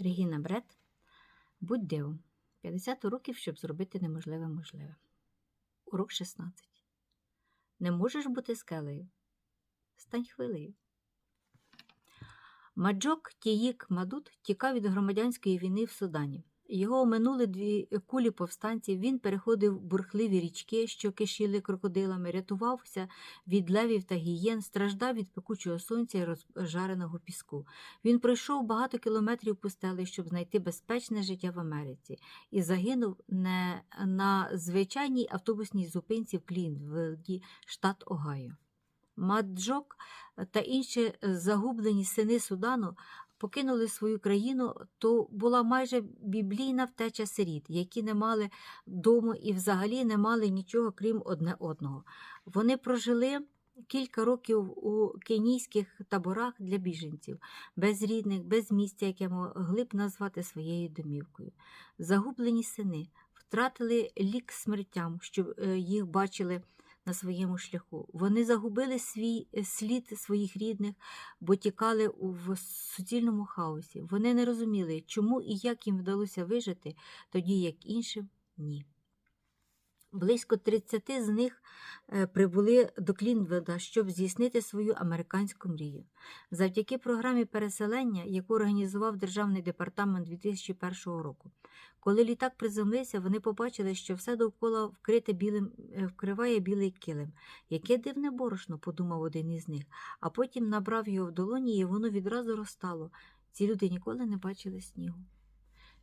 Регіна Бред. Будь дивом. 50 уроків, щоб зробити неможливе можливе. Урок 16. Не можеш бути скелею. Стань хвилею. Маджок Тіїк Мадут тікав від громадянської війни в Судані. Його оминули дві кулі повстанців. Він переходив бурхливі річки, що кишіли крокодилами, рятувався від левів та гієн, страждав від пекучого сонця і розжареного піску. Він пройшов багато кілометрів пустелі, щоб знайти безпечне життя в Америці, і загинув не на звичайній автобусній зупинці в Клінвілді, штат Огайо. Маджок та інші загублені сини Судану покинули свою країну, то була майже біблійна втеча сиріт, які не мали дому і взагалі не мали нічого, крім одне одного. Вони прожили кілька років у кенійських таборах для біженців, без рідних, без місця, яке могли б назвати своєю домівкою. Загублені сини втратили лік смертям, щоб е, їх бачили на своєму шляху. Вони загубили свій е, слід своїх рідних, бо тікали в суцільному хаосі. Вони не розуміли, чому і як їм вдалося вижити, тоді як іншим ні. Близько 30 з них е, прибули до Клінведа, щоб здійснити свою американську мрію. Завдяки програмі переселення, яку організував Державний департамент 2001 року. Коли літак приземлився, вони побачили, що все довкола вкрите білим, е, вкриває білий килим. Яке дивне борошно, подумав один із них, а потім набрав його в долоні, і воно відразу розтало. Ці люди ніколи не бачили снігу.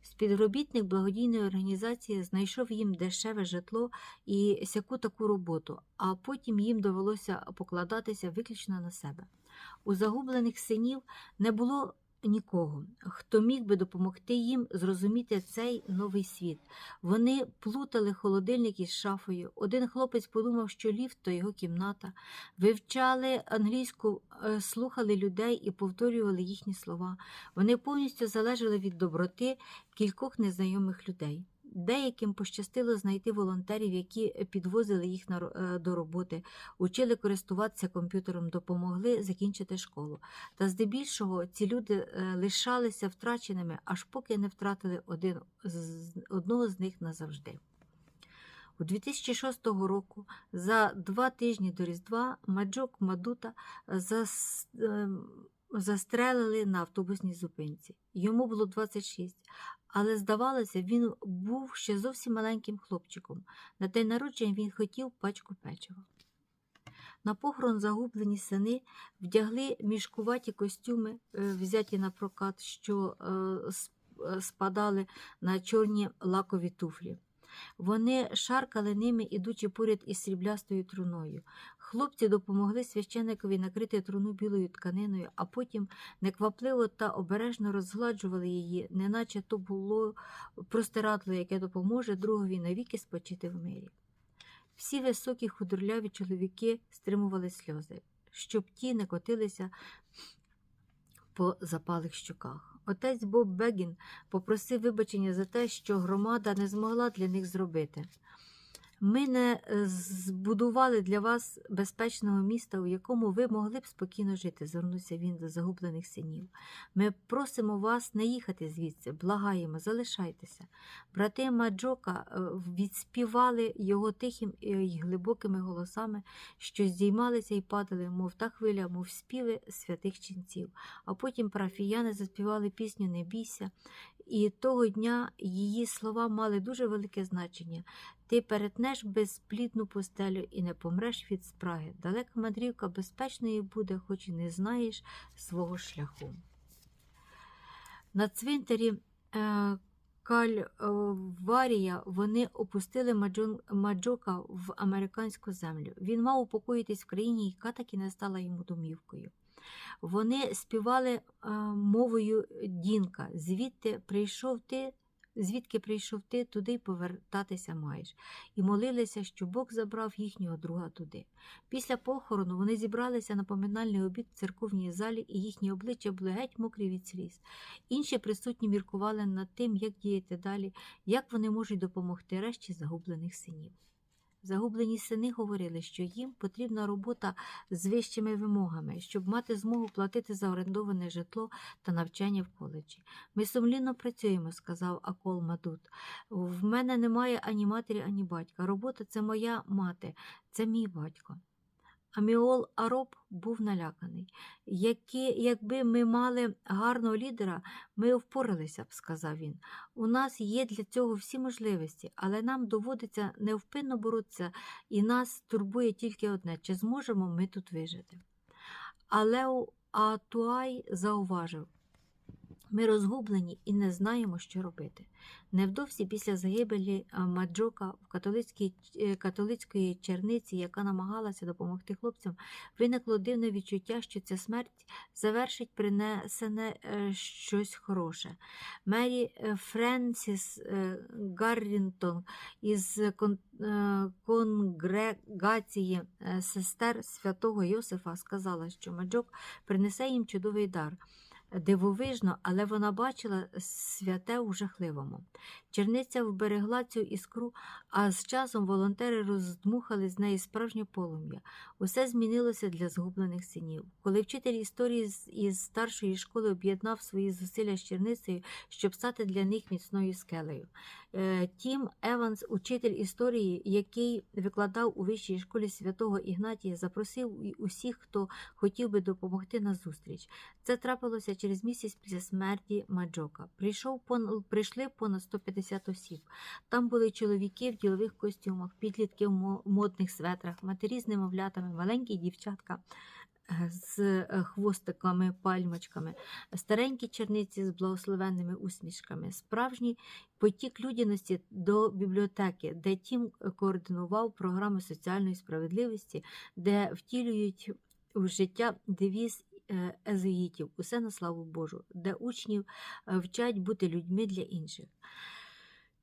Співробітник благодійної організації знайшов їм дешеве житло і сяку таку роботу, а потім їм довелося покладатися виключно на себе. У загублених синів не було нікого, хто міг би допомогти їм зрозуміти цей новий світ. Вони плутали холодильник із шафою. Один хлопець подумав, що ліфт то його кімната. Вивчали англійську, е, слухали людей і повторювали їхні слова. Вони повністю залежали від доброти кількох незнайомих людей. Деяким пощастило знайти волонтерів, які підвозили їх е, до роботи, учили користуватися комп'ютером, допомогли закінчити школу. Та здебільшого ці люди е, лишалися втраченими, аж поки не втратили один, одного з них назавжди. У 2006 року, за два тижні до Різдва, Маджок Мадута зас, ем, застрелили на автобусній зупинці. Йому було 26, але здавалося, він був ще зовсім маленьким хлопчиком. На день народження він хотів пачку печива. На похорон загублені сини вдягли мішкуваті костюми, е, взяті на прокат, що е, е, спадали на чорні лакові туфлі. Вони шаркали ними, ідучи поряд із сріблястою труною. Хлопці допомогли священикові накрити труну білою тканиною, а потім неквапливо та обережно розгладжували її, неначе то було простирадло, яке допоможе другові навіки спочити в мирі. Всі високі худорляві чоловіки стримували сльози, щоб ті не котилися по запалих щоках. Отець Боб Бегін попросив вибачення за те, що громада не змогла для них зробити. Ми не е, збудували для вас безпечного міста, у якому ви могли б спокійно жити, звернувся він до загублених синів. Ми просимо вас не їхати звідси, благаємо, залишайтеся. Брати Маджока е, відспівали його тихим і глибокими голосами, що здіймалися і падали, мов та хвиля, мов співи святих ченців. А потім парафіяни заспівали пісню Не бійся, і того дня її слова мали дуже велике значення. Ти перетнеш безплідну пустелю і не помреш від спраги. Далека мандрівка безпечною буде, хоч і не знаєш свого шляху. На цвинтарі е, Кальварія вони опустили Маджока в американську землю. Він мав упокоїтись в країні, яка так і не стала йому домівкою. Вони співали е, мовою Дінка, звідти прийшов ти, звідки прийшов ти, туди й повертатися маєш, і молилися, що Бог забрав їхнього друга туди. Після похорону вони зібралися на поминальний обід в церковній залі, і їхні обличчя були геть мокрі від сліз. Інші присутні міркували над тим, як діяти далі, як вони можуть допомогти решті загублених синів. Загублені сини говорили, що їм потрібна робота з вищими вимогами, щоб мати змогу платити за орендоване житло та навчання в коледжі. Ми сумлінно працюємо, сказав Акол Мадут. В мене немає ані матері, ані батька. Робота це моя мати, це мій батько. Аміол Ароб був наляканий. Які, якби ми мали гарного лідера, ми впоралися б, сказав він. У нас є для цього всі можливості, але нам доводиться невпинно боротися, і нас турбує тільки одне: чи зможемо ми тут вижити. Але Атуай зауважив. Ми розгублені і не знаємо, що робити. Невдовзі після загибелі Маджока в католицькій, е, католицької черниці, яка намагалася допомогти хлопцям, виникло дивне відчуття, що ця смерть завершить принесене е, щось хороше. Мері е, Френсіс е, Гаррінтон із е, конгрегації е, сестер святого Йосифа сказала, що Маджок принесе їм чудовий дар. Дивовижно, але вона бачила святе у жахливому. Черниця вберегла цю іскру, а з часом волонтери роздмухали з неї справжнє полум'я. Усе змінилося для згублених синів. Коли вчитель історії із старшої школи об'єднав свої зусилля з черницею, щоб стати для них міцною скелею. Е, Тім Еванс, учитель історії, який викладав у вищій школі святого Ігнатія, запросив усіх, хто хотів би допомогти на зустріч. Це трапилося через місяць після смерті Маджока. Прийшов пон... Прийшли понад 150 осіб. Там були чоловіки в ділових костюмах, підлітки в модних светрах, матері з немовлятами, маленькі дівчатка е, з е, хвостиками, пальмочками, старенькі черниці з благословенними усмішками, справжній потік людяності до бібліотеки, де Тім координував програми соціальної справедливості, де втілюють у життя девіз е, усе на славу Божу, де учнів е, вчать бути людьми для інших.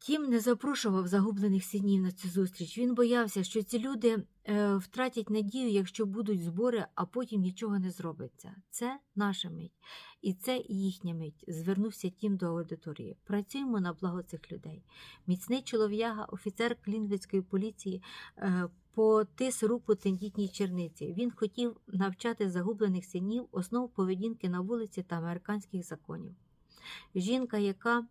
Тім не запрошував загублених синів на цю зустріч. Він боявся, що ці люди е, втратять надію, якщо будуть збори, а потім нічого не зробиться. Це наша мить, і це їхня мить. Звернувся Тім до аудиторії. Працюємо на благо цих людей. Міцний чолов'яга, офіцер Клінвицької поліції, потис руку тендітній черниці. Він хотів навчати загублених синів основ поведінки на вулиці та американських законів. Жінка, яка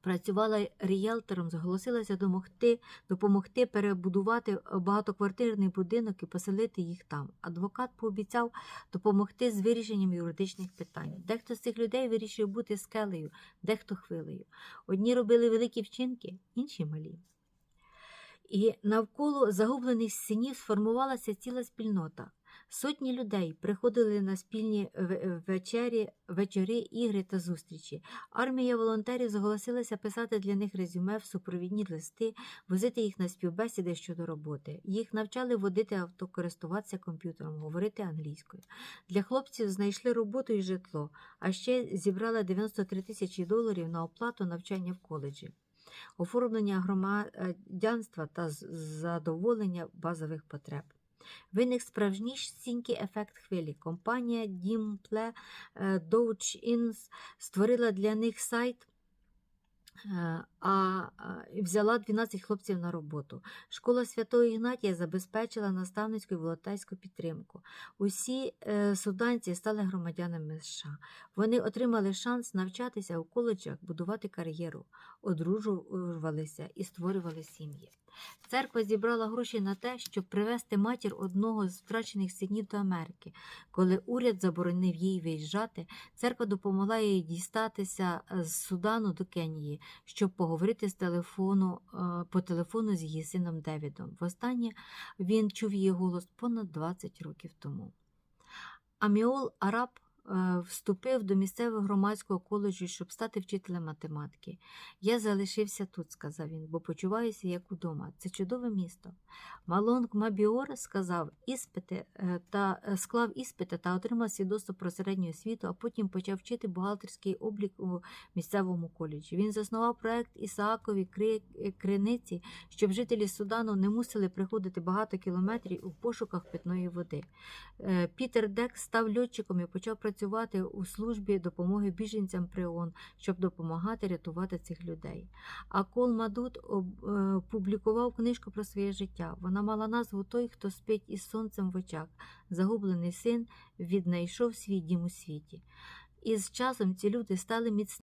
працювала ріелтором, зголосилася домогти, допомогти перебудувати багатоквартирний будинок і поселити їх там. Адвокат пообіцяв допомогти з вирішенням юридичних питань. Дехто з цих людей вирішив бути скелею, дехто хвилею. Одні робили великі вчинки, інші малі. І навколо загублених синів сформувалася ціла спільнота. Сотні людей приходили на спільні вечері, вечори, ігри та зустрічі. Армія волонтерів зголосилася писати для них резюме в супровідні листи, возити їх на співбесіди щодо роботи. Їх навчали водити авто, користуватися комп'ютером, говорити англійською. Для хлопців знайшли роботу і житло, а ще зібрали 93 тисячі доларів на оплату навчання в коледжі. Оформлення громадянства та задоволення базових потреб. Виник справжнісінький ефект хвилі. Компанія Дімпле Doge Inns створила для них сайт. Е, А а, взяла 12 хлопців на роботу. Школа Святого Ігнатія забезпечила наставницьку і волотайську підтримку. Усі е, суданці стали громадянами США. Вони отримали шанс навчатися у коледжах, будувати кар'єру, одружувалися і створювали сім'ї. Церква зібрала гроші на те, щоб привезти матір одного з втрачених синів до Америки. Коли уряд заборонив їй виїжджати, церква допомогла їй дістатися е, з Судану до Кенії, щоб поговорити з телефону е, по телефону з її сином Девідом. Востаннє він чув її голос понад 20 років тому. Аміол Араб вступив до місцевого громадського коледжу, щоб стати вчителем математики. Я залишився тут, сказав він, бо почуваюся як удома. Це чудове місто. Малонг Мабіор сказав іспити е, та е, склав іспити та отримав свідоцтво про середню освіту, а потім почав вчити бухгалтерський облік у місцевому коледжі. Він заснував проект Ісаакові е, криниці, щоб жителі Судану не мусили приходити багато кілометрів у пошуках питної води. Е, Пітер Дек став льотчиком і почав працювати працювати у службі допомоги біженцям при ООН, щоб допомагати рятувати цих людей. А Кол Мадут об- е, книжку про своє життя. Вона мала назву Той, хто спить із сонцем в очах. Загублений син віднайшов свій дім у світі. І з часом ці люди стали міцними.